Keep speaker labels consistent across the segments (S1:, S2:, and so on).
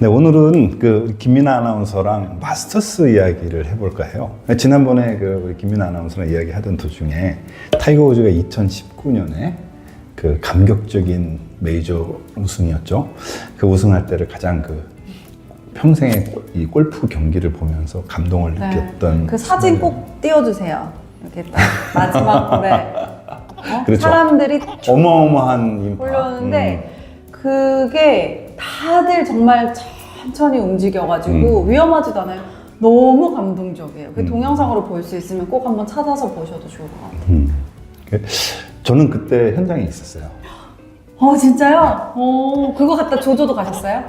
S1: 네, 오늘은 그 김민아 아나운서랑 마스터스 이야기를 해볼까 해요. 지난번에 그 김민아 아나운서랑 이야기하던 도중에 타이거 우즈가 2019년에 그 감격적인 메이저 우승이었죠. 그 우승할 때를 가장 그 평생의 이 골프 경기를 보면서 감동을 느꼈던
S2: 그 사진. 꼭 띄워주세요. 이렇게 딱 마지막 골에 어?
S1: 그렇죠.
S2: 사람들이
S1: 어마어마한 인파.
S2: 몰려오는데 그게 다들 정말 천천히 움직여가지고
S1: 음.
S2: 위험하지도 않아요. 너무 감동적이에요. 그
S1: 음.
S2: 동영상으로 볼 수 있으면 꼭 한번 찾아서 보셔도 좋을 것 같아요.
S1: 음. 그- 저는 그때 현장에 있었어요.
S2: 어 진짜요? 어 그거 갖다 조조도 가셨어요?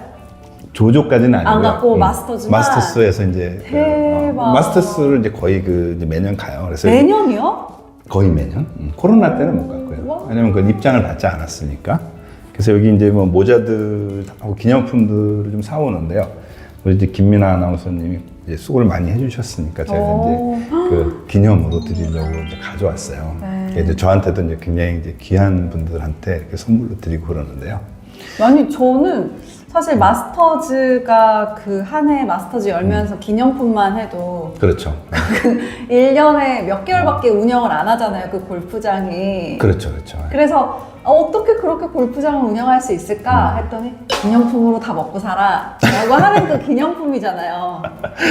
S1: 조조까지는 아니고요.
S2: 안 갔고 마스터즈만?
S1: 마스터스에서 이제 그,
S2: 대박.
S1: 어, 마스터스를 이제 거의 그 이제 매년 가요. 그래서
S2: 매년이요?
S1: 거의 매년. 음, 코로나 때는 못 갔고요.
S2: 와.
S1: 왜냐면 그 입장을 받지 않았으니까. 그래서 여기 이제 뭐 모자들하고 기념품들을 좀 사오는데요. 우리 이제 김민아 아나운서님이 이제 수고를 많이 해주셨으니까 제가
S2: 오.
S1: 이제 그 기념으로 드리려고 이제 가져왔어요.
S2: 네.
S1: 이제 저한테도 이제 굉장히 이제 귀한 분들한테 이렇게 선물로 드리고 그러는데요.
S2: 아니 저는 사실 마스터즈가 그 한 해 마스터즈 열면서 기념품만 해도
S1: 그렇죠.
S2: 1년에 몇 개월밖에 운영을 안 하잖아요 그 골프장이
S1: 그렇죠, 그렇죠.
S2: 그래서 어, 어떻게 그렇게 골프장을 운영할 수 있을까 했더니 기념품으로 다 먹고 살아 라고 하는 그 기념품이잖아요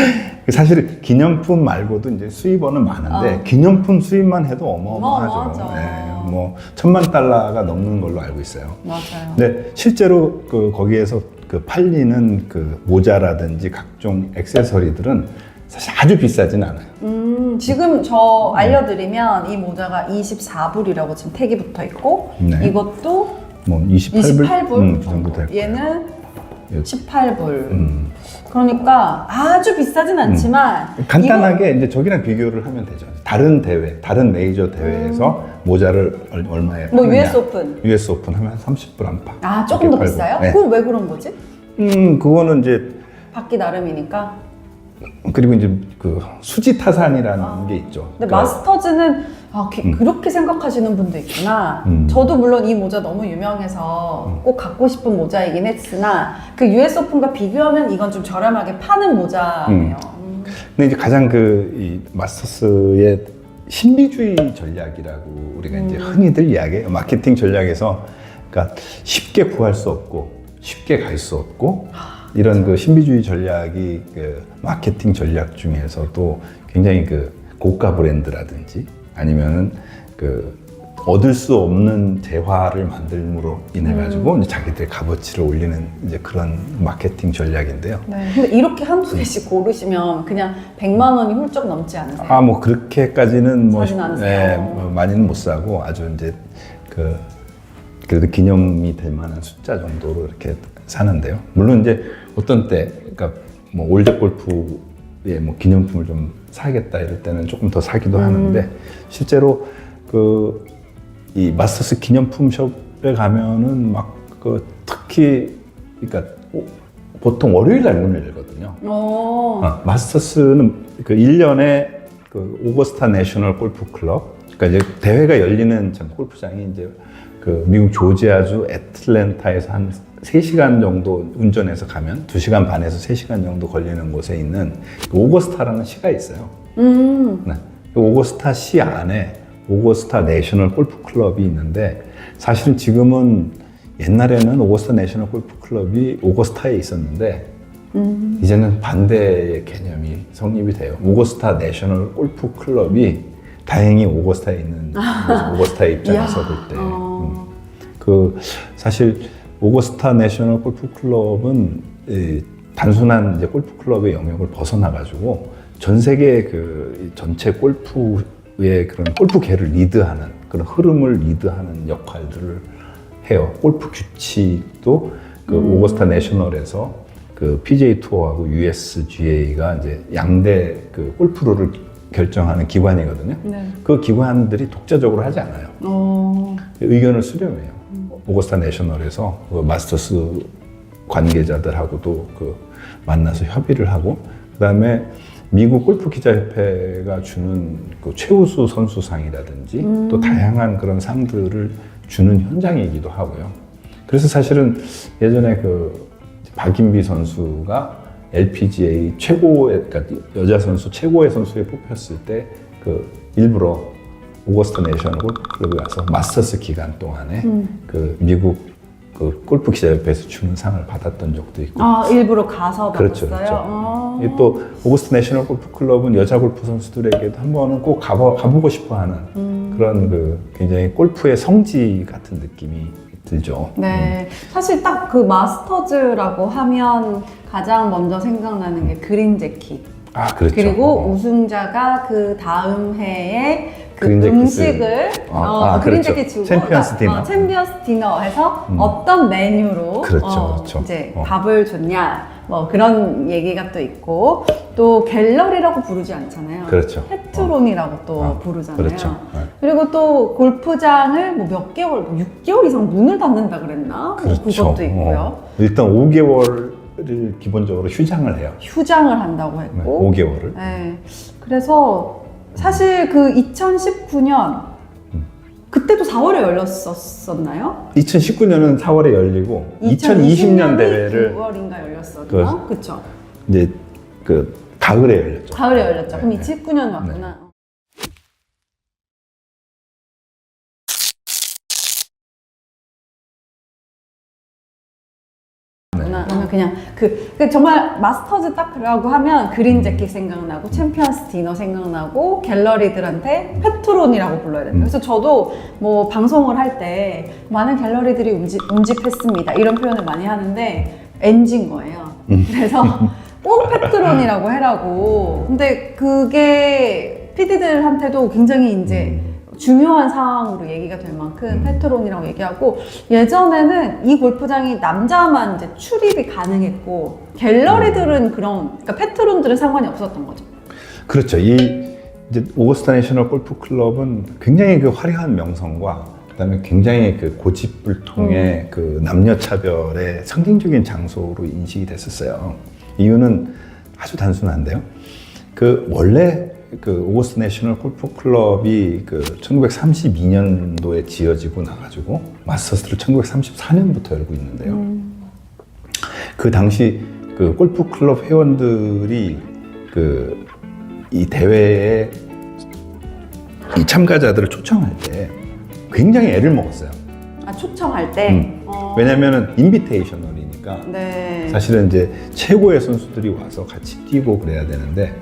S1: 사실 기념품 말고도 이제 수입원은 많은데
S2: 어.
S1: 기념품 수입만 해도 어마어마하죠.
S2: 어마어마하죠.
S1: 네, 뭐 천만 달러가 넘는 걸로 알고 있어요.
S2: 맞아요
S1: 근데 실제로 그 거기에서 그 팔리는 그 모자라든지 각종 액세서리들은 사실 아주 비싸진 않아요.
S2: 음, 지금 저 알려드리면 이 모자가 24불이라고 지금 택이 붙어 있고
S1: 네.
S2: 이것도
S1: 뭐 28불,
S2: 28불
S1: 음, 그 정도 될 거예요.
S2: 얘는
S1: 예.
S2: 18불
S1: 음.
S2: 그러니까 아주 비싸진 않지만
S1: 간단하게 이제 저기랑 비교를 하면 되죠. 다른 대회, 다른 메이저 대회에서 모자를 얼- 얼마에
S2: 이거 뭐
S1: 파느냐.
S2: US 오픈
S1: US 오픈 하면 30불 안팎.
S2: 아 조금 더
S1: 이렇게
S2: 비싸요?
S1: 팔고. 네.
S2: 그건 왜 그런 거지?
S1: 음, 그거는 이제
S2: 받기 나름이니까
S1: 그리고 이제 그 수지 타산이라는 게 있죠.
S2: 근데
S1: 그러니까
S2: 마스터즈는 아, 기- 그렇게 생각하시는 분도 있구나.
S1: 음.
S2: 저도 물론 이 모자 너무 유명해서 꼭 갖고 싶은 모자이긴 했으나 그 US 오픈과 비교하면 이건 좀 저렴하게 파는 모자네요. 음.
S1: 근데 이제 가장 그이 마스터스의 신비주의 전략이라고 우리가 이제
S2: 음.
S1: 흔히들 이야기해요. 마케팅 전략에서 그러니까 쉽게 구할 수 없고 쉽게 갈 수 없고 이런 그 신비주의 전략이 그 마케팅 전략 중에서도 굉장히 그 고가 브랜드라든지 아니면은 그 얻을 수 없는 재화를 만들므로 인해 가지고
S2: 음.
S1: 이제 자기들의 값어치를 올리는 이제 그런 마케팅 전략인데요.
S2: 네. 근데 이렇게 한두 개씩 고르시면 그냥 100만 원이 훌쩍 넘지 않으세요?
S1: 아, 뭐 그렇게까지는 뭐? 네, 뭐 많이는 못 사고 아주 이제 그 그래도 기념이 될 만한 숫자 정도로 이렇게 사는데요. 물론 이제 어떤 때, 그러니까 뭐 올드 골프에 뭐 기념품을 좀 사겠다 이럴 때는 조금 더 사기도
S2: 음.
S1: 하는데 실제로 그 이 마스터스 기념품 숍에 가면은 막 그 특히 그러니까 오- 보통 월요일 날 문을 열거든요.
S2: 어.
S1: 어, 마스터스는 그 1년에 그 오거스타 내셔널 골프 클럽, 그러니까 이제 대회가 열리는 참 골프장이 이제 그 미국 조지아주 애틀랜타에서 한 3시간 정도 운전해서 가면 2시간 반에서 3시간 정도 걸리는 곳에 있는 그 오거스타라는 시가 있어요.
S2: 음.
S1: 네. 그 오거스타 시 안에 오거스타 내셔널 골프 클럽이 있는데 사실은 지금은 옛날에는 오거스타 내셔널 골프 클럽이 오거스타에 있었는데
S2: 음.
S1: 이제는 반대의 개념이 성립이 돼요. 오거스타 내셔널 골프 클럽이 다행히 오거스타에 있는 거죠. 오거스타의 입장에서. 볼 때.
S2: 어.
S1: 그 사실 오거스타 내셔널 골프 클럽은 이 단순한 이제 골프 클럽의 영역을 벗어나 가지고 전 세계 그이 전체 골프의 그런 골프계를 리드하는 그런 흐름을 리드하는 역할들을 해요. 골프 규칙도 그 오거스타 내셔널에서 그 PJ 투어하고 USGA가 이제 양대 그 골프룰을 결정하는 기관이거든요.
S2: 네.
S1: 그 기관들이 독자적으로 하지 않아요.
S2: 어.
S1: 의견을 수렴해요. 오거스타 내셔널에서 그 마스터스 관계자들하고도 그 만나서 협의를 하고 그다음에 미국 골프 기자협회가 주는 그 최우수 선수상이라든지 또 다양한 그런 상들을 주는 현장이기도 하고요. 그래서 사실은 예전에 그 박인비 선수가 LPGA 최고의 그러니까 여자 선수 최고의 선수에 뽑혔을 때 그 일부러 오거스트 내셔널 골프클럽에 가서 마스터스 기간 동안에 그 미국 그 골프 기자협회에서 주는 상을 받았던 적도 있고
S2: 아 일부러 가서
S1: 그렇죠,
S2: 받았어요?
S1: 그렇죠.
S2: 아.
S1: 이또 오거스트 내셔널 골프 클럽은 여자 골프 선수들에게도 한 번은 꼭 가보, 가보고 싶어하는
S2: 음.
S1: 그런 그 굉장히 골프의 성지 같은 느낌이 들죠.
S2: 네, 사실 딱 그 마스터즈라고 하면 가장 먼저 생각나는 게 그린 재킷.
S1: 아 그렇죠.
S2: 그리고
S1: 어.
S2: 우승자가 그 다음 해에 그
S1: 그린 재킷을-
S2: 음식을
S1: 아,
S2: 어,
S1: 아,
S2: 그린
S1: 그렇죠.
S2: 재킷 주고
S1: 챔피언스
S2: 그러니까,
S1: 디너.
S2: 어, 챔피언스 디너에서
S1: 음.
S2: 어떤 메뉴로
S1: 그렇죠,
S2: 어,
S1: 그렇죠.
S2: 이제
S1: 어.
S2: 밥을 줬냐 뭐 그런 얘기가 또 있고 또 갤러리라고 부르지 않잖아요.
S1: 그렇죠.
S2: 페트론이라고 또
S1: 어,
S2: 부르잖아요.
S1: 그렇죠. 네.
S2: 그리고 또 골프장을 뭐 몇 개월, 뭐 6개월 이상 문을 닫는다 그랬나? 뭐
S1: 그렇죠.
S2: 그것도 있고요.
S1: 어. 일단 5개월을 기본적으로 휴장을 해요.
S2: 휴장을 한다고
S1: 네,
S2: 했고.
S1: 5개월을.
S2: 네. 그래서 사실 그 2019년
S1: 음.
S2: 그때도 4월에 열렸었었나요?
S1: 2019년은 4월에 열리고 2020년 대회를
S2: 9월인가 열렸었나? 그쵸.
S1: 이제 그 가을에 열렸죠.
S2: 가을에 열렸죠. 그럼
S1: 네,
S2: 2019년 맞구나. 구나. 그냥 그, 그 정말 마스터즈 딱라고 하면 그린 재킷 생각나고 챔피언스 디너 생각나고 갤러리들한테 페트론이라고 불러야 돼요.
S1: 음.
S2: 그래서 저도 뭐 방송을 할 때 많은 갤러리들이 운집, 운집했습니다 이런 표현을 많이 하는데 NG인 거예요.
S1: 음.
S2: 그래서 꼭 페트론이라고 해라고. 근데 그게 PD들한테도 굉장히 이제
S1: 음.
S2: 중요한 사항으로 얘기가 될 만큼
S1: 음.
S2: 페트론이라고 얘기하고 예전에는 이 골프장이 남자만 이제 출입이 가능했고 갤러리들은 그런 그러니까 페트론들은 상관이 없었던 거죠.
S1: 그렇죠. 이 이제 오거스타 내셔널 골프 클럽은 굉장히 그 화려한 명성과 그다음에 굉장히 그 고집불통의 그 남녀 차별의 상징적인 장소로 인식이 됐었어요. 이유는 아주 단순한데요. 그 원래 그 오거스타 내셔널 골프 클럽이 그 1932년도에 지어지고 나가지고 마스터스를 1934년부터 열고 있는데요. 그 당시 그 골프 클럽 회원들이 그 이 대회에 이 참가자들을 초청할 때 굉장히 애를 먹었어요.
S2: 아 초청할 때.
S1: 음.
S2: 어,
S1: 왜냐면은 인비테이셔널이니까
S2: 네.
S1: 사실은 이제 최고의 선수들이 와서 같이 뛰고 그래야 되는데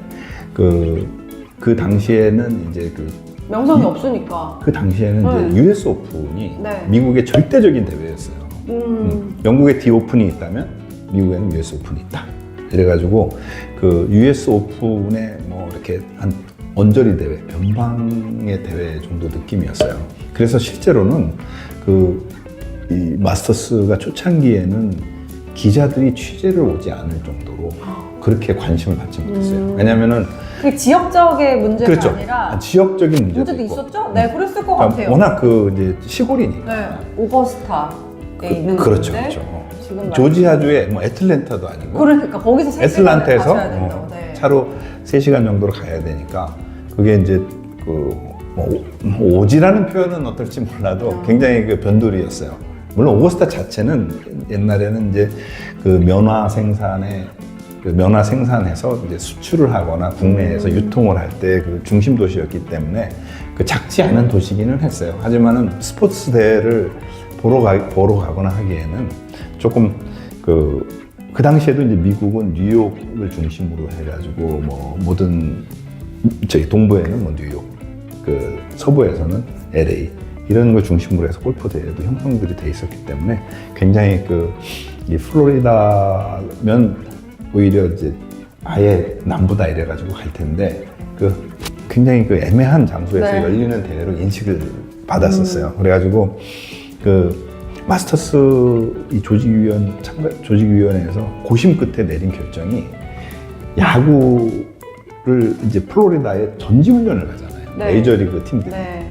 S1: 그, 그 당시에는 이제 그,
S2: 명성이
S1: 이-
S2: 없으니까.
S1: 그 당시에는
S2: 네.
S1: 이제 US 오픈이
S2: 네.
S1: 미국의 절대적인 대회였어요.
S2: 음.
S1: 음, 영국에 D 오픈이 있다면 미국에는 US 오픈이 있다. 이래가지고 그 US 오픈에 뭐 이렇게 한 언저리 대회, 변방의 대회 정도 느낌이었어요. 그래서 실제로는 그 이 마스터스가 초창기에는 기자들이 취재를 오지 않을 정도로 그렇게 관심을 받지 못했어요.
S2: 음.
S1: 왜냐면은
S2: 그 지역적의 문제가
S1: 그렇죠.
S2: 아니라
S1: 지역적인 문제도,
S2: 문제도
S1: 있고.
S2: 있었죠? 네, 그랬을 것
S1: 그러니까
S2: 같아요.
S1: 워낙 그 이제 시골이니까.
S2: 네, 오거스타에 있는
S1: 그 렇죠,
S2: 건데
S1: 그렇죠.
S2: 지금
S1: 조지아주의 뭐 애틀랜타도 아니고
S2: 그러니까 거기서 세
S1: 애틀란타에서
S2: 시간을 가셔야 된다고.
S1: 어,
S2: 네.
S1: 차로 3시간 정도로 가야 되니까 그게 이제 그 뭐 오지라는 표현은 어떨지 몰라도
S2: 어.
S1: 굉장히 그 변두리였어요. 물론 오거스타 자체는 옛날에는 이제 그 면화 생산에 그 면화 생산해서 이제 수출을 하거나 국내에서
S2: 음.
S1: 유통을 할 때 그 중심 도시였기 때문에 그 작지 않은 도시기는 했어요. 하지만은 스포츠 대회를 보러 가 보러 가거나 하기에는 조금 그 그 당시에도 이제 미국은 뉴욕을 중심으로 해가지고 뭐 모든 저희 동부에는 뭐 뉴욕, 그 서부에서는 LA 이런 걸 중심으로 해서 골프 대회도 형성들이 돼 있었기 때문에 굉장히 그 이 플로리다면 오히려 이제 아예 남부다 이래가지고 갈 텐데 그 굉장히 그 애매한 장소에서
S2: 네.
S1: 열리는 대회로 인식을 받았었어요. 그래가지고 그 마스터스 이 조직위원 참가 조직위원회에서 고심 끝에 내린 결정이 야구를 이제 플로리다에 전지훈련을 가잖아요.
S2: 네.
S1: 메이저리그 팀들이.
S2: 네.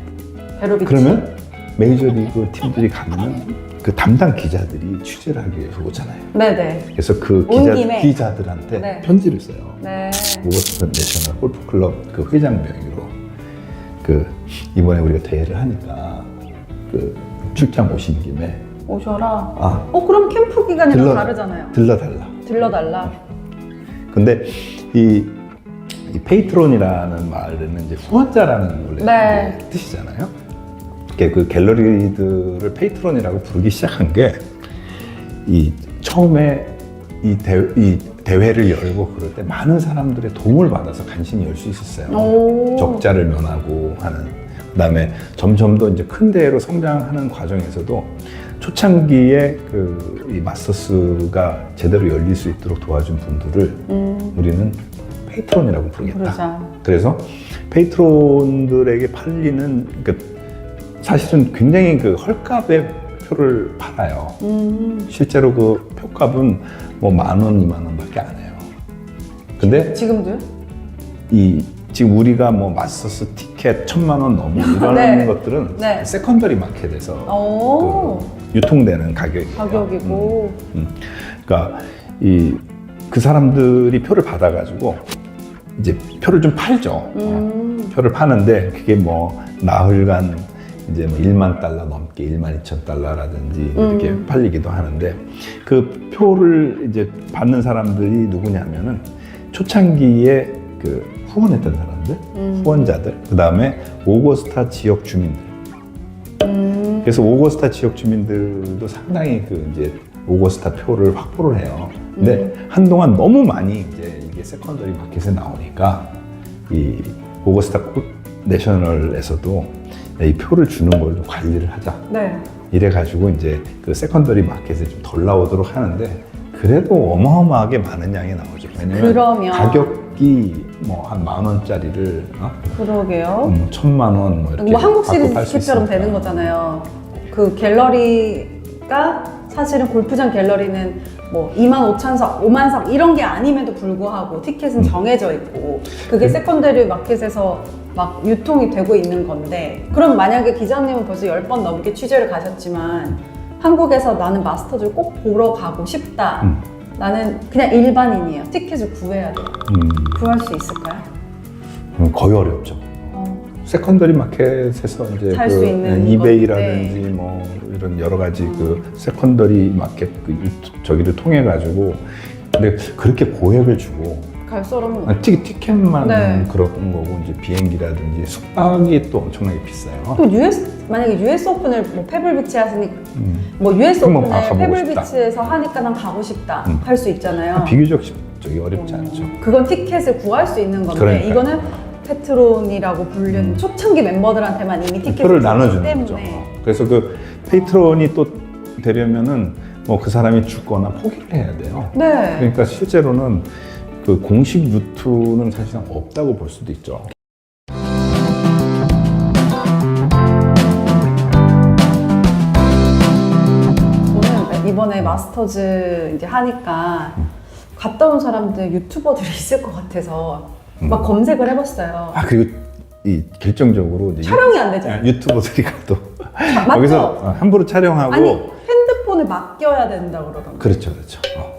S1: 그러면 메이저리그 팀들이 가면 그 담당 기자들이 취재를 하기 위해서 오잖아요.
S2: 네네.
S1: 그래서 그
S2: 온
S1: 기자,
S2: 김에.
S1: 기자들한테
S2: 네.
S1: 편지를 써요.
S2: 네.
S1: 오버스턴 내셔널 골프클럽 그 회장 명의로 그 이번에 우리가 대회를 하니까 그 출장 오신 김에
S2: 오셔라.
S1: 아
S2: 어 그럼 캠프 기간이랑
S1: 들러-
S2: 다르잖아요.
S1: 들러 달라.
S2: 들러달라.
S1: 근데 이, 이 페이트론이라는 말은 이제 후원자라는 원래
S2: 네.
S1: 뜻이잖아요. 이게 그 갤러리들을 페이트론이라고 부르기 시작한 게 이 처음에 이, 대, 이 대회를 열고 그럴 때 많은 사람들의 도움을 받아서 간신히 열 수 있었어요.
S2: 오.
S1: 적자를 면하고 하는 그다음에 점점 더 이제 큰 대회로 성장하는 과정에서도 초창기에 그 이 마스터스가 제대로 열릴 수 있도록 도와준 분들을
S2: 음.
S1: 우리는 페이트론이라고 부르겠다.
S2: 부르자.
S1: 그래서 페이트론들에게 팔리는 그 사실은 굉장히 그 헐값의 표를 팔아요.
S2: 음.
S1: 실제로 그 표값은 뭐 만 원, 이만 원밖에 안 해요. 근데
S2: 지금도요?
S1: 이 지금 우리가 뭐 마스터스 티켓 천만 원 넘어 이런
S2: 네.
S1: 것들은
S2: 네.
S1: 세컨더리 마켓에서
S2: 오.
S1: 그 유통되는 가격이에요.
S2: 가격이고.
S1: 음, 음. 그러니까 이 그 사람들이 표를 받아가지고 이제 표를 좀 팔죠. 어,
S2: 음.
S1: 표를 파는데 그게 뭐 나흘간 이제 뭐 1만 달러 넘게 1만 2천 달러라든지 이렇게
S2: 음.
S1: 팔리기도 하는데 그 표를 이제 받는 사람들이 누구냐면은 초창기에 그 후원했던 사람들,
S2: 음.
S1: 후원자들, 그 다음에 오거스타 지역 주민들.
S2: 음.
S1: 그래서 오거스타 지역 주민들도 상당히 그 이제 오거스타 표를 확보를 해요. 근데
S2: 음.
S1: 한동안 너무 많이 이제 이게 세컨더리 마켓에 나오니까 이 오거스타 코- 내셔널에서도 이 표를 주는 걸좀 관리를 하자.
S2: 네.
S1: 이래 가지고 이제 그 세컨더리 마켓에 좀 덜 나오도록 하는데 그래도 어마어마하게 많은 양이 나오죠. 왜냐면
S2: 그러면-
S1: 가격이 뭐 한 만 원짜리를 어?
S2: 그러게요.
S1: 음, 천만 원뭐 이렇게
S2: 뭐 한국
S1: 받고
S2: 시리즈
S1: 팔수
S2: 티켓처럼
S1: 있으니까.
S2: 되는 거잖아요. 그 갤러리가 사실은 골프장 갤러리는 뭐 2만 5천 석, 5만 석 이런 게 아님에도 불구하고 티켓은 정해져 있고 그게 세컨더리 마켓에서 막 유통이 되고 있는 건데 그럼 만약에 기자님은 벌써 10번 넘게 취재를 가셨지만 한국에서 나는 마스터즈를 꼭 보러 가고 싶다.
S1: 음.
S2: 나는 그냥 일반인이에요. 티켓을 구해야 돼요.
S1: 음,
S2: 구할 수 있을까요?
S1: 음, 거의 어렵죠.
S2: 어,
S1: 세컨더리 마켓에서 이제
S2: 살수 있는 네.
S1: 이베이라든지 뭐 이런 여러 가지 그 세컨더리 마켓 그 유- 저기를 통해 가지고 근데 그렇게 고액을 주고
S2: 갈 사람은
S1: 아, 티, 티켓만
S2: 네.
S1: 그런 거고 이제 비행기라든지 숙박이 또 엄청나게 비싸요.
S2: 또 US 만약에 US 오픈을 뭐 페블비치 하시니
S1: 음.
S2: 뭐 US
S1: 한번
S2: 오픈을
S1: 가보고
S2: 페블비치에서 하니까 난 가고 싶다
S1: 음.
S2: 할수 있잖아요.
S1: 비교적 쉽- 저기 어렵지 않죠.
S2: 그건 티켓을 구할 수 있는 건데
S1: 그러니까요.
S2: 이거는 페트론이라고 불리는 초창기 멤버들한테만 이미 티켓을
S1: 표를
S2: 주기
S1: 나눠주는
S2: 때문에
S1: 거죠. 그래서 그 페이트론이 또 되려면은 뭐 그 사람이 죽거나 포기를 해야 돼요.
S2: 네.
S1: 그러니까 실제로는 그 공식 루트는 사실상 없다고 볼 수도 있죠.
S2: 저는 이번에 마스터즈 이제 하니까 갔다 온 사람들 유튜버들이 있을 것 같아서 막 검색을 해봤어요.
S1: 아 그리고 이 결정적으로 이제
S2: 촬영이 안 되잖아요.
S1: 유, 투버들이 가도
S2: 맞죠?
S1: 거기서 어, 함부로 촬영하고
S2: 아니 핸드폰을 맡겨야 된다 그러던데.
S1: 그렇죠, 그렇죠. 어.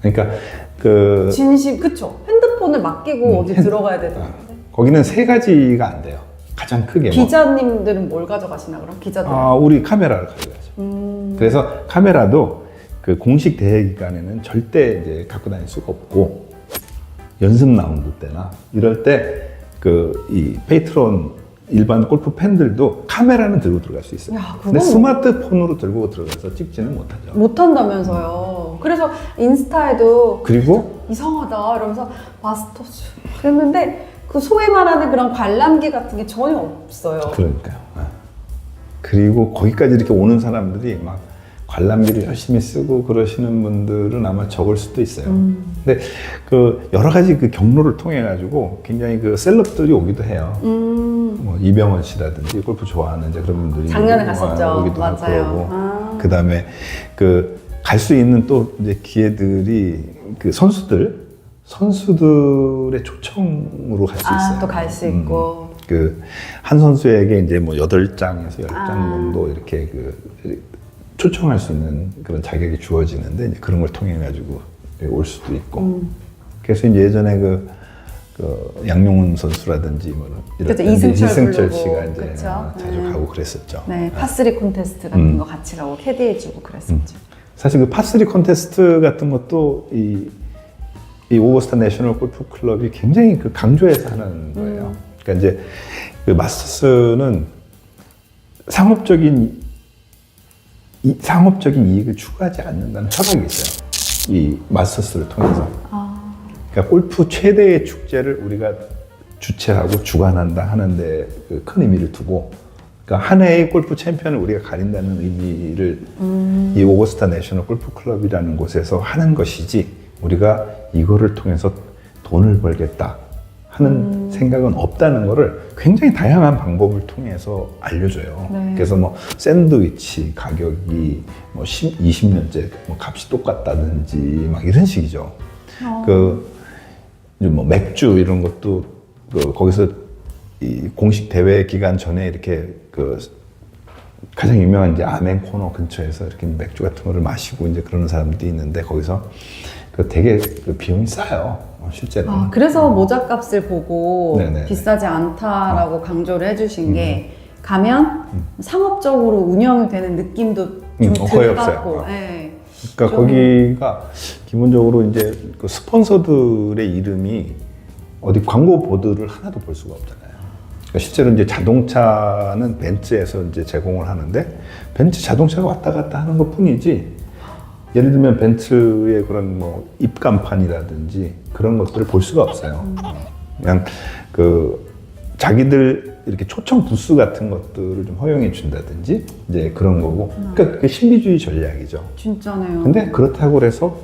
S1: 그러니까 그
S2: 진심 그쵸? 핸드폰을 맡기고
S1: 음,
S2: 어디
S1: 핸-
S2: 들어가야 되던데.
S1: 어, 거기는 세 가지가 안 돼요. 가장 크게 뭐.
S2: 기자님들은 뭘 가져가시나 그럼 기자들?
S1: 아, 우리 카메라를 가져가죠.
S2: 음,
S1: 그래서 카메라도 그 공식 대회 기간에는 절대 이제 갖고 다닐 수가 없고 연습 라운드 때나 이럴 때 그 이 페이트론 일반 골프 팬들도 카메라는 들고 들어갈 수 있어요.
S2: 야,
S1: 근데 스마트폰으로 들고 들어가서 찍지는 못하죠.
S2: 못한다면서요. 그래서 인스타에도
S1: 그리고
S2: 이상하다 이러면서 마스터즈 그랬는데 그 소위 말하는 그런 관람기 같은 게 전혀 없어요.
S1: 그러니까요. 아. 그리고 거기까지 이렇게 오는 사람들이 막 관람기를 열심히 쓰고 그러시는 분들은 아마 적을 수도 있어요.
S2: 음.
S1: 근데 그 여러 가지 그 경로를 통해 가지고 굉장히 그 셀럽들이 오기도 해요.
S2: 음,
S1: 뭐 이병헌 씨라든지 골프 좋아하는 이제 그런 분들이
S2: 작년에
S1: 와-
S2: 갔었죠.
S1: 오기도 하고
S2: 맞아요.
S1: 그러고
S2: 아.
S1: 그다음에 그 갈 수 있는 또 이제 기회들이 그 선수들 선수들의 초청으로 갈수
S2: 아,
S1: 있어요.
S2: 또갈 수 있고.
S1: 그한 선수에게 이제 뭐 여덟 장에서 열장
S2: 아.
S1: 정도 이렇게 그 초청할 수 있는 그런 자격이 주어지는데 그런 걸 통해 가지고 올 수도 있고
S2: 음.
S1: 그래서 예전에 그, 그 양용훈 선수라든지 뭐 이런
S2: 그쵸, 이승철
S1: 이승철 씨가 이제
S2: 그쵸?
S1: 자주
S2: 네.
S1: 가고 그랬었죠.
S2: 네, 파스리 콘테스트 같은
S1: 음.
S2: 거 같이 가고 캐디해주고 그랬었죠.
S1: 사실 그 파스리 콘테스트 같은 것도 이, 이 오거스타 내셔널 골프 클럽이 굉장히 그 강조해서 하는 거예요. 그러니까 이제 그 마스터스는 상업적인 이, 상업적인 이익을 추구하지 않는다는 철학이 있어요. 이 마스터스를 통해서.
S2: 아,
S1: 그러니까 골프 최대의 축제를 우리가 주최하고 주관한다 하는데 그큰 의미를 두고 그러니까 한 해의 골프 챔피언을 우리가 가린다는 의미를 이 오거스타 내셔널 골프 클럽이라는 곳에서 하는 것이지 우리가 이거를 통해서 돈을 벌겠다 하는 생각은 없다는 것을 굉장히 다양한 방법을 통해서 알려줘요.
S2: 네.
S1: 그래서 뭐 샌드위치 가격이 뭐 10, 20년째 뭐 값이 똑같다든지 막 이런 식이죠.
S2: 어.
S1: 그, 뭐 맥주 이런 것도 그 거기서 이 공식 대회 기간 전에 이렇게 그 가장 유명한 이제 아멘 코너 근처에서 이렇게 맥주 같은 거를 마시고 이제 그러는 사람들이 있는데 거기서 그 되게 그 비용이 싸요. 어, 실제로.
S2: 아, 그래서 모자 값을 보고
S1: 네네네.
S2: 비싸지 않다라고 강조를 해주신 게 가면 상업적으로 운영이 되는 느낌도 좀
S1: 음, 거의
S2: 덜
S1: 없어요. 어.
S2: 예.
S1: 그러니까
S2: 좀-
S1: 거기가 기본적으로 이제 그 스폰서들의 이름이 어디 광고 보드를 하나도 볼 수가 없잖아요. 그러니까 실제로 이제 자동차는 벤츠에서 이제 제공을 하는데 벤츠 자동차가 왔다 갔다 하는 것 뿐이지 예를 들면 벤츠의 그런 뭐 입간판이라든지 그런 것들을 볼 수가 없어요. 그냥 그 자기들 이렇게 초청 부스 같은 것들을 좀 허용해 준다든지 이제 그런 거고 그러니까 그게 신비주의 전략이죠.
S2: 진짜네요.
S1: 근데 그렇다고 그래서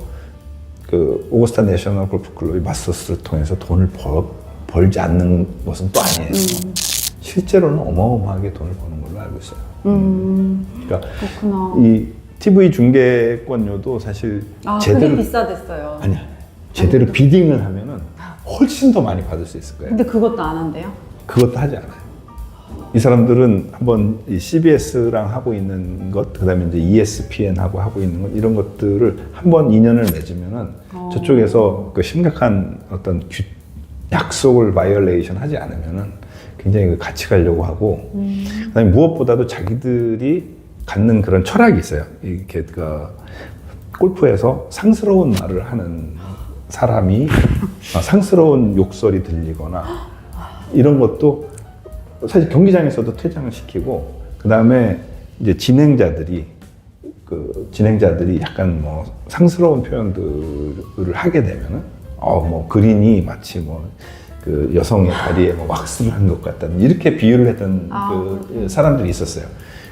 S1: 그 오거스타 내셔널 골프 클럽이 마스터스를 통해서 돈을 벌, 벌지 않는 것은 또 아니에요. 실제로는 어마어마하게 돈을 버는 걸로 알고 있어요.
S2: 음,
S1: 그러니까
S2: 그렇구나.
S1: 이 TV 중계권료도 사실
S2: 아,
S1: 제대로
S2: 비싸댔어요.
S1: 아니야 제대로 비딩을 하면은 훨씬 더 많이 받을 수 있을 거예요.
S2: 근데 그것도 안 한대요?
S1: 그것도 하지 않아요. 이 사람들은 한번 이 CBS랑 하고 있는 것, 그다음에 이제 ESPN 하고 하고 있는 것 이런 것들을 한번 인연을 맺으면은
S2: 어.
S1: 저쪽에서 그 심각한 어떤 규, 약속을 바이올레이션 하지 않으면은 굉장히 그 같이 가려고 하고 그다음에 무엇보다도 자기들이 갖는 그런 철학이 있어요. 이렇게 그 골프에서 상스러운 말을 하는 사람이 어, 상스러운 욕설이 들리거나 이런 것도 사실 경기장에서도 퇴장을 시키고 그 다음에 이제 진행자들이 그 진행자들이 약간 뭐 상스러운 표현들을 하게 되면은 어뭐 그린이 마치 뭐 그 여성의 다리에 뭐 왁스를 한 것 같다 이렇게 비유를 했던
S2: 아,
S1: 그 사람들이 있었어요.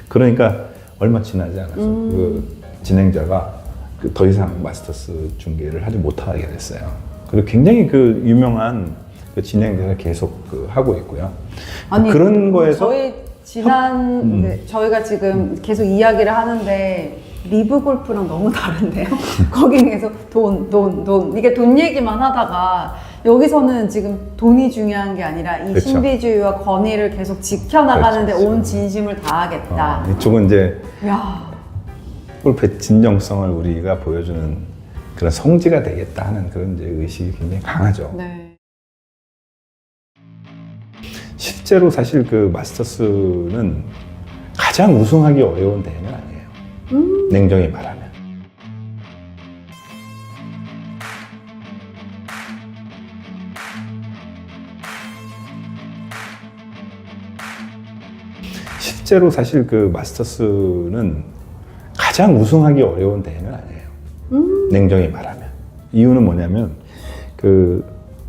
S1: 그러니까 얼마 지나지 않아서 그 진행자가 그 더 이상 마스터스 중계를 하지 못하게 됐어요. 그리고 굉장히 그 유명한 그 진행자가 계속 그 하고 있고요.
S2: 아니
S1: 그런 거에서
S2: 저희 지난
S1: 음.
S2: 네, 저희가 지금 계속 이야기를 하는데 리브 골프랑 너무 다른데요. 거기는 계속 돈, 돈, 돈 이게 돈 얘기만 하다가 여기서는 지금 돈이 중요한 게 아니라 이
S1: 그렇죠.
S2: 신비주의와 권위를 계속 지켜나가는데
S1: 그렇죠.
S2: 온 진심을 다하겠다.
S1: 어, 이쪽은 이제
S2: 야,
S1: 골프의 진정성을 우리가 보여주는 그런 성지가 되겠다 하는 그런 이제 의식이 굉장히 강하죠.
S2: 네.
S1: 실제로 사실 그 마스터스는 가장 우승하기 어려운 대회는 아니에요. 냉정히 말하면. 실제로 사실 그 마스터스는 가장 우승하기 어려운 대회는 아니에요. 냉정히 말하면. 이유는 뭐냐면 그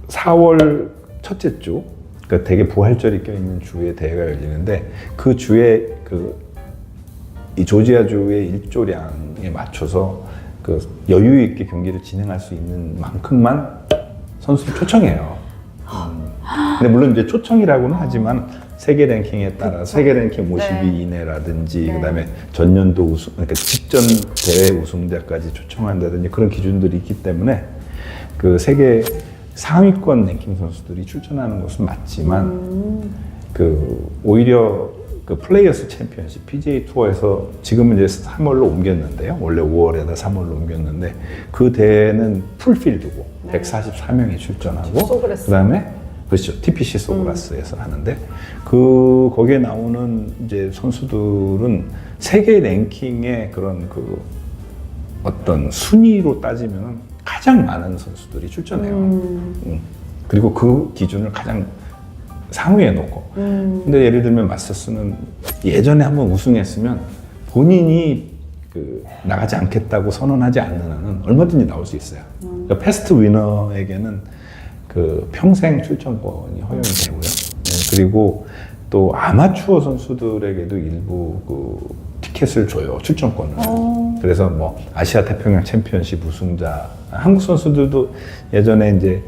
S1: 4월 첫째 주, 그 되게 부활절이 껴있는 주에 대회가 열리는데 그 주에 그 이 조지아 주의 일조량에 맞춰서 그 여유 있게 경기를 진행할 수 있는 만큼만 선수를 초청해요. 음. 근데 물론 이제 초청이라고는 하지만 세계 랭킹에 따라 세계 랭킹 52
S2: 네.
S1: 이내라든지
S2: 네.
S1: 그다음에 전년도 우승 그러니까 직전 대회 우승자까지 초청한다든지 그런 기준들이 있기 때문에 그 세계 상위권 랭킹 선수들이 출전하는 것은 맞지만
S2: 음.
S1: 그 오히려 그 플레이어스 챔피언십 PGA 투어에서 지금은 이제 3월로 옮겼는데요. 원래 5월에다 3월로 옮겼는데 그 대회는 풀필드고
S2: 네.
S1: 144명이 출전하고. 그다음에 그렇죠. TPC 소그라스에서 하는데 그 거기에 나오는 이제 선수들은 세계 랭킹의 그런 그 어떤 순위로 따지면 가장 많은 선수들이 출전해요.
S2: 음.
S1: 음. 그리고 그 기준을 가장 상위에 놓고.
S2: 음.
S1: 근데 예를 들면 마스터스는 예전에 한번 우승했으면 본인이 그 나가지 않겠다고 선언하지 않는 한은 얼마든지 나올 수 있어요. 그러니까 패스트 위너에게는 그 평생 출전권이 허용이 되고요. 네, 그리고 또 아마추어 선수들에게도 일부 그 티켓을 줘요 출전권을.
S2: 어.
S1: 그래서 뭐 아시아 태평양 챔피언십 우승자 한국 선수들도 예전에 이제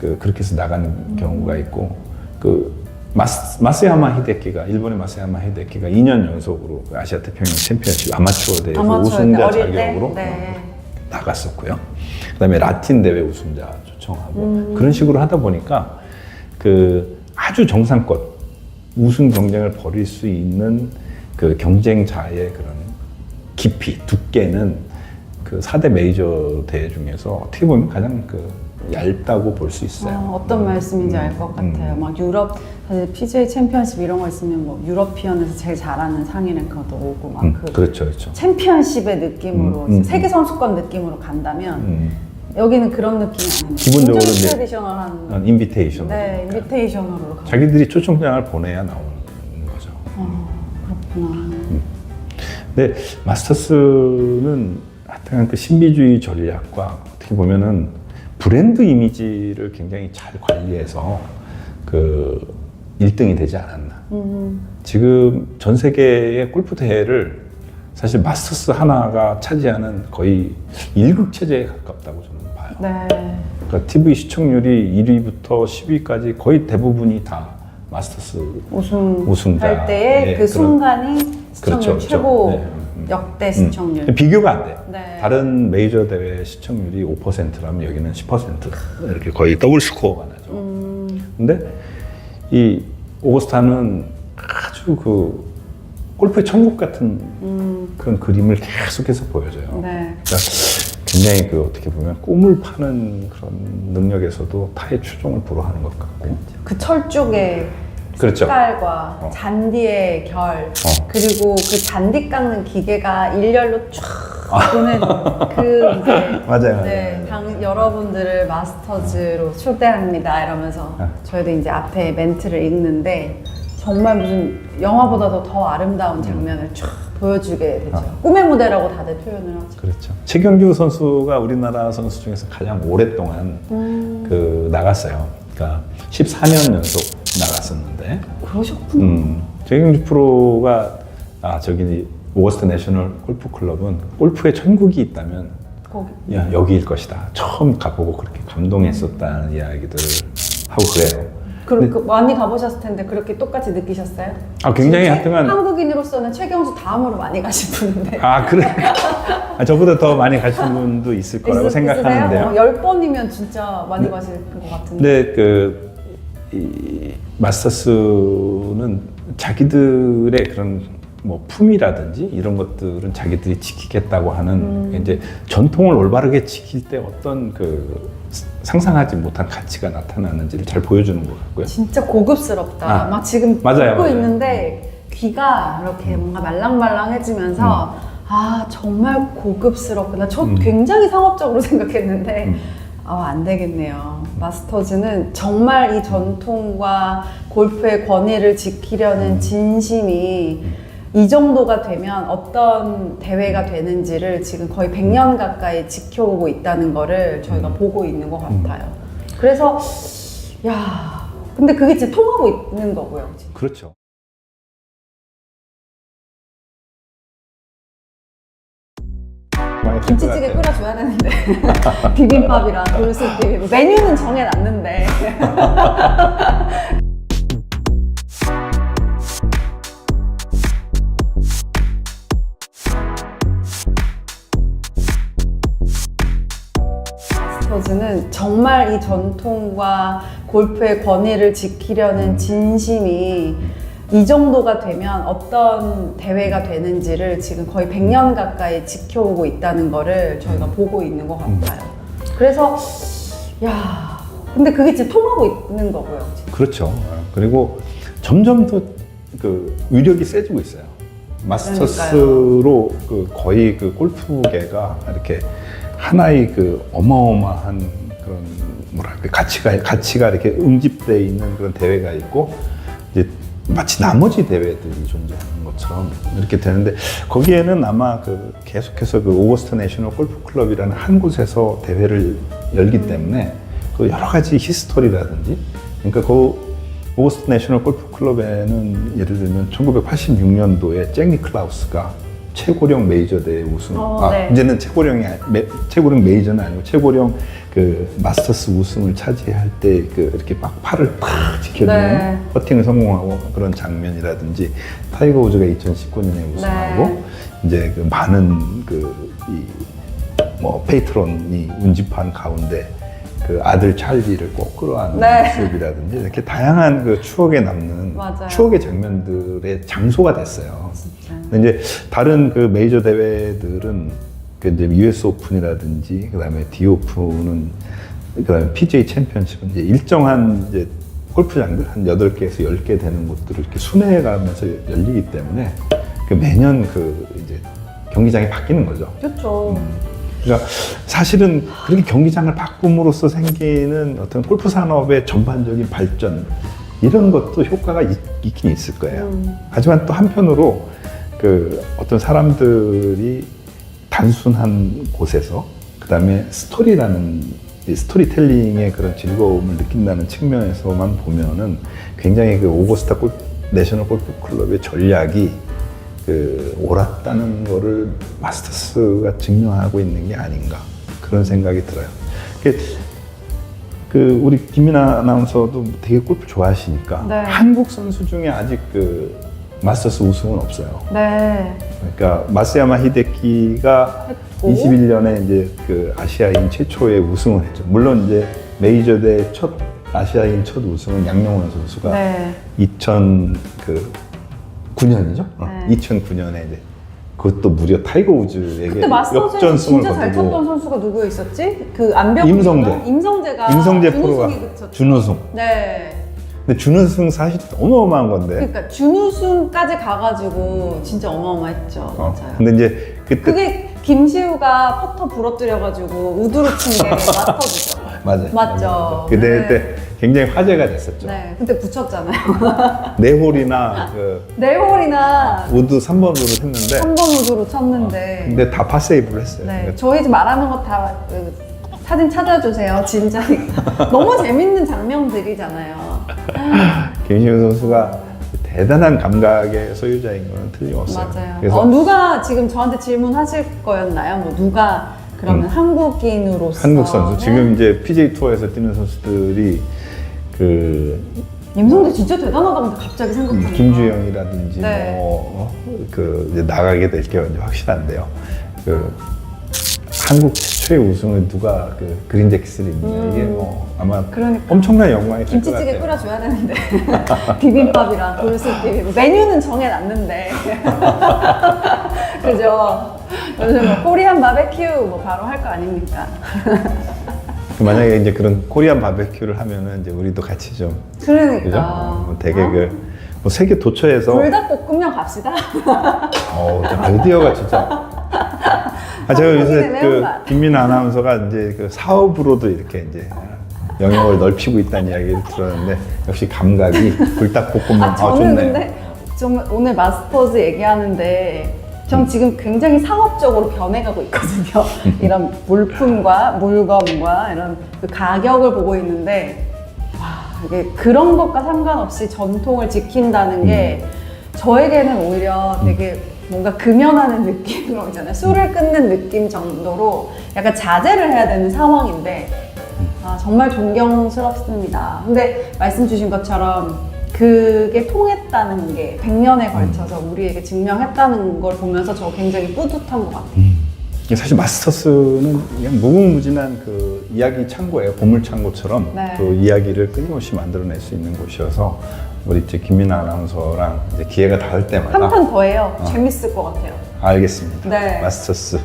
S1: 그 그렇게 해서 나가는 경우가 있고 그 마스, 마스야마 히데키가 일본의 마스야마 히데키가 2년 연속으로 그 아시아 태평양 챔피언십 아마추어 대회에서
S2: 아마추어 때
S1: 우승자
S2: 때?
S1: 자격으로
S2: 네.
S1: 나갔었고요. 그다음에 라틴 대회 우승자 초청하고
S2: 음.
S1: 그런 식으로 하다 보니까 그 아주 정상권 우승 경쟁을 벌일 수 있는 그 경쟁자의 그런 깊이 두께는 그 4대 메이저 대회 중에서 어떻게 보면 가장 그 얇다고 볼 수 있어요.
S2: 어, 어떤 말씀인지 알것
S1: 음.
S2: 같아요. 막 유럽 사실 PGA 챔피언십 이런 거 있으면 뭐 유러피언에서 제일 잘하는 상위 랭커도 오고 막
S1: 음,
S2: 그
S1: 그렇죠, 그렇죠.
S2: 챔피언십의 느낌으로
S1: 음, 음,
S2: 세계 선수권 느낌으로 간다면
S1: 음,
S2: 여기는 그런 느낌이 아니에요.
S1: 기본적으로
S2: 트레디셔널한
S1: 인비테이션.
S2: 네 인비테이션으로 가고
S1: 자기들이 초청장을 보내야 나오는. 근데 마스터스는 하여튼 그 신비주의 전략과 어떻게 보면은 브랜드 이미지를 굉장히 잘 관리해서 그 1등이 되지 않았나.
S2: 음,
S1: 지금 전 세계의 골프 대회를 사실 마스터스 하나가 차지하는 거의 일극 체제에 가깝다고 저는 봐요.
S2: 네.
S1: 그러니까 TV 시청률이 1위부터 10위까지 거의 대부분이 다 마스터스
S2: 우승
S1: 우승자.
S2: 할 때의
S1: 네,
S2: 그
S1: 그런-
S2: 순간이 시청률
S1: 그렇죠, 그렇죠.
S2: 최고
S1: 네, 음.
S2: 역대 시청률.
S1: 음. 비교가 안 돼요.
S2: 네.
S1: 다른 메이저 대회 시청률이 5%라면 여기는 10% 이렇게 거의 더블 스코어가 나죠.
S2: 음,
S1: 근데 이 오거스타는 아주 그 골프의 천국 같은
S2: 음,
S1: 그런 그림을 계속해서 보여줘요.
S2: 네.
S1: 그러니까 굉장히 그 어떻게 보면 꿈을 파는 그런 능력에서도 타의 추종을 불허하는 것 같고.
S2: 그 철쭉의
S1: 그렇죠.
S2: 색깔과
S1: 어.
S2: 잔디의 결
S1: 어.
S2: 그리고 그 잔디 깎는 기계가 일렬로 쫙 도는 그 이제
S1: 맞아요, 맞아요.
S2: 네, 당, 여러분들을 마스터즈로 초대합니다 이러면서
S1: 아.
S2: 저희도 이제 앞에 멘트를 읽는데 정말 무슨 영화보다도 더 아름다운 장면을 쫙 보여주게 되죠.
S1: 아.
S2: 꿈의 무대라고 다들 표현을 하죠.
S1: 그렇죠. 최경규 선수가 우리나라 선수 중에서 가장 오랫동안
S2: 음,
S1: 그 나갔어요. 그러니까 14년 연속 나갔었는데,
S2: 그러셨구나.
S1: 음, 최경주 프로가 아 저기 오거스트 내셔널 골프 클럽은 골프의 천국이 있다면
S2: 거기.
S1: 야, 여기일 것이다. 처음 가보고 그렇게 감동했었다는 이야기들을 하고 그래요.
S2: 그, 그 많이 가보셨을 텐데 그렇게 똑같이 느끼셨어요?
S1: 아 굉장히
S2: 진짜
S1: 하여튼간
S2: 한국인으로서는 최경수 다음으로 많이 가신 분인데
S1: 아 그래. 아, 저보다 더 많이 가신 분도 있을 거라고 생각하는데요.
S2: 어, 열 번이면 진짜 많이
S1: 네.
S2: 가실 것 같은데
S1: 근데 그 이, 마스터스는 자기들의 그런 뭐 품이라든지 이런 것들은 자기들이 지키겠다고 하는
S2: 음.
S1: 이제 전통을 올바르게 지킬 때 어떤 그 상상하지 못한 가치가 나타나는지를 잘 보여주는 것 같고요.
S2: 진짜 고급스럽다.
S1: 아,
S2: 막 지금
S1: 맞아요,
S2: 듣고
S1: 맞아요.
S2: 있는데 귀가 이렇게 뭔가 말랑말랑해지면서 아 정말 고급스럽구나. 저
S1: 음.
S2: 굉장히 상업적으로 생각했는데
S1: 음.
S2: 아, 안 되겠네요. 마스터즈는 정말 이 전통과 골프의 권위를 지키려는
S1: 음.
S2: 진심이 이 정도가 되면 어떤 대회가 되는지를 지금 거의 100년 가까이 지켜오고 있다는 거를 저희가
S1: 음.
S2: 보고 있는 것 같아요. 그래서, 야 근데 그게 지금 통하고 있는 거고요. 지금.
S1: 그렇죠. 많이 될것
S2: 김치찌개
S1: 같아요.
S2: 끓여줘야 되는데 비빔밥이랑 돌솥 비빔 메뉴는 정해놨는데 마스터즈는 정말 이 전통과 골프의 권위를 지키려는 진심이 이 정도가 되면 어떤 대회가 되는지를 지금 거의 100년 가까이 지켜오고 있다는 거를 저희가 보고 있는 것 같아요. 그래서 야 근데 그게 지금 통하고 있는 거고요. 지금.
S1: 그렇죠. 어, 그리고 점점 더 그 위력이 세지고 있어요. 마스터스로 그 거의 그 골프계가 이렇게 하나의 그 어마어마한 그런 뭐랄까 가치가 가치가 이렇게 응집돼 있는 그런 대회가 있고 이제 마치 나머지 대회들이 존재하는 것처럼 이렇게 되는데 거기에는 아마 그 계속해서 그 오거스트 내셔널 골프 클럽이라는 한 곳에서 대회를 열기 때문에 그 여러 가지 히스토리라든지 그러니까 그 오거스트 내셔널 골프 클럽에는 예를 들면 1986년도에 잭 니클라우스가 최고령 메이저 대회 우승.
S2: 어,
S1: 아,
S2: 네.
S1: 이제는 최고령이 아니- 메, 최고령 메이저는 아니고 최고령 그 마스터스 우승을 차지할 때 그 이렇게 막 팔을 탁 지켜주는
S2: 네.
S1: 퍼팅을 성공하고 그런 장면이라든지 타이거 우즈가 2019년에 우승하고
S2: 네.
S1: 이제 그 많은 그 이 뭐 페이트론이 운집한 가운데 그 아들 찰리를 꼭 끌어안는
S2: 네.
S1: 모습이라든지 이렇게 다양한 그 추억에 남는
S2: 맞아요.
S1: 추억의 장면들의 장소가 됐어요.
S2: 진짜.
S1: 근데 이제 다른 그 메이저 대회들은 그 이제 US 오픈이라든지 그다음에 D 오픈은 그다음에 PGA 챔피언십은 이제 일정한 이제 골프장들 한 8개에서 10개 되는 곳들을 이렇게 순회해 가면서 열리기 때문에 그 매년 그 이제 경기장이 바뀌는 거죠.
S2: 그렇죠.
S1: 그러니까 사실은 그렇게 경기장을 바꿈으로써 생기는 어떤 골프 산업의 전반적인 발전 이런 것도 효과가 있, 긴 있을 거예요.
S2: 음.
S1: 하지만 또 한편으로 그 어떤 사람들이 단순한 곳에서 그다음에 스토리라는 이 스토리텔링의 그런 즐거움을 느낀다는 측면에서만 보면은 굉장히 그 오거스타 골 내셔널 골프 클럽의 전략이 그 옳았다는 거를 마스터스가 증명하고 있는 게 아닌가 그런 생각이 들어요. 그, 그 우리 김민아 아나운서도 되게 골프 좋아하시니까
S2: 네.
S1: 한국 선수 중에 아직 그 마스터스 우승은 없어요.
S2: 네.
S1: 그러니까 마스야마 히데키가
S2: 했고.
S1: 21년에 이제 그 아시아인 최초의 우승을 했죠. 물론 이제 메이저 대첫 아시아인 첫 우승은 양용원 선수가
S2: 네.
S1: 2009년이죠? 어,
S2: 네.
S1: 2009년에 이제 그것도 무려 타이거 우즈에게
S2: 그때 마스터즈에서
S1: 역전승을
S2: 진짜 잘 쳤던
S1: 거두고
S2: 선수가 누구 있었지? 그 안병
S1: 임성재.
S2: 임성재가
S1: 임성재 프로가
S2: 준우승이 그쳤죠.
S1: 준우승.
S2: 네.
S1: 근데 준우승 사실 어마어마한 건데.
S2: 그러니까 준우승까지 가가지고 진짜 어마어마했죠.
S1: 어,
S2: 맞아요.
S1: 근데 이제 그때
S2: 그게 김시우가 퍼터 부러뜨려가지고 우드로 친게 마스터즈죠.
S1: 맞아요.
S2: 맞죠.
S1: 그 대회
S2: 네.
S1: 때 굉장히 화제가 됐었죠.
S2: 네, 근데 붙였잖아요.
S1: 네 홀이나 그
S2: 네 홀이나
S1: 우드 3번으로 했는데
S2: 3번 우드로 쳤는데.
S1: 근데 다 파세이브를 했어요.
S2: 네, 저희 집 말하는 거다 사진 찾아주세요. 진짜 너무 재밌는 장면들이잖아요.
S1: 김시우 선수가 대단한 감각의 소유자인 건 틀림없어요.
S2: 맞아요.
S1: 그래서
S2: 어, 누가 지금 저한테 질문하실 거였나요? 뭐 누가 그러면
S1: 음.
S2: 한국인으로서
S1: 한국 선수
S2: 네.
S1: 지금 이제 PJ 투어에서 뛰는 선수들이 그
S2: 임성재 진짜 대단하다 근데 갑자기
S1: 음,
S2: 생각하니까
S1: 김주영이라든지
S2: 네.
S1: 뭐그 이제 나가게 될 게 확실한데요. 그 한국 최초의 우승을 누가 그 그린 잭스를 입냐
S2: 음.
S1: 이게 뭐 아마
S2: 그러니까.
S1: 엄청난 영광이 될 것
S2: 김치찌개
S1: 같아요.
S2: 끓여줘야 되는데 비빔밥이랑 돌솥 비빔 메뉴는 정해놨는데 그죠? 요즘 뭐 코리안 바베큐 뭐 바로 할 거 아닙니까?
S1: 그 만약에 이제 그런 코리안 바베큐를 하면은 이제 우리도 같이 좀
S2: 그러니까?
S1: 어, 되게 그뭐 세계 도처에서
S2: 불닭볶음면 갑시다.
S1: 어, 아이디어가 진짜. 아, 제가 요새
S2: 한국인의
S1: 그
S2: 매운맛.
S1: 김민아 아나운서가 이제 그 사업으로도 이렇게 이제 영역을 넓히고 있다는 이야기를 들었는데 역시 감각이 불닭볶음면
S2: 아
S1: 아,
S2: 저는
S1: 좋네요.
S2: 근데 정말 오늘 마스터즈 얘기하는데 전
S1: 음.
S2: 지금 굉장히 상업적으로 변해가고 있거든요. 이런 물품과 물건과 이런 그 가격을 보고 있는데 와 이게 그런 것과 상관없이 전통을 지킨다는 게
S1: 음.
S2: 저에게는 오히려 되게 뭔가 금연하는 느낌으로 있잖아요. 술을 끊는 느낌 정도로 약간 자제를 해야 되는 상황인데 아, 정말 존경스럽습니다. 근데 말씀 주신 것처럼 그게 통했다는 게 100년에 걸쳐서 우리에게 증명했다는 걸 보면서 저 굉장히 뿌듯한 것 같아요.
S1: 이게 사실 마스터스는 그냥 무궁무진한 그 이야기 창고예요. 보물 창고처럼
S2: 네.
S1: 그 이야기를 끊임없이 만들어낼 수 있는 곳이어서 우리 이제 김민아 아나운서랑 이제 기회가 닿을 때마다
S2: 한판더 해요.
S1: 어.
S2: 재밌을 것 같아요.
S1: 알겠습니다.
S2: 네.
S1: 마스터스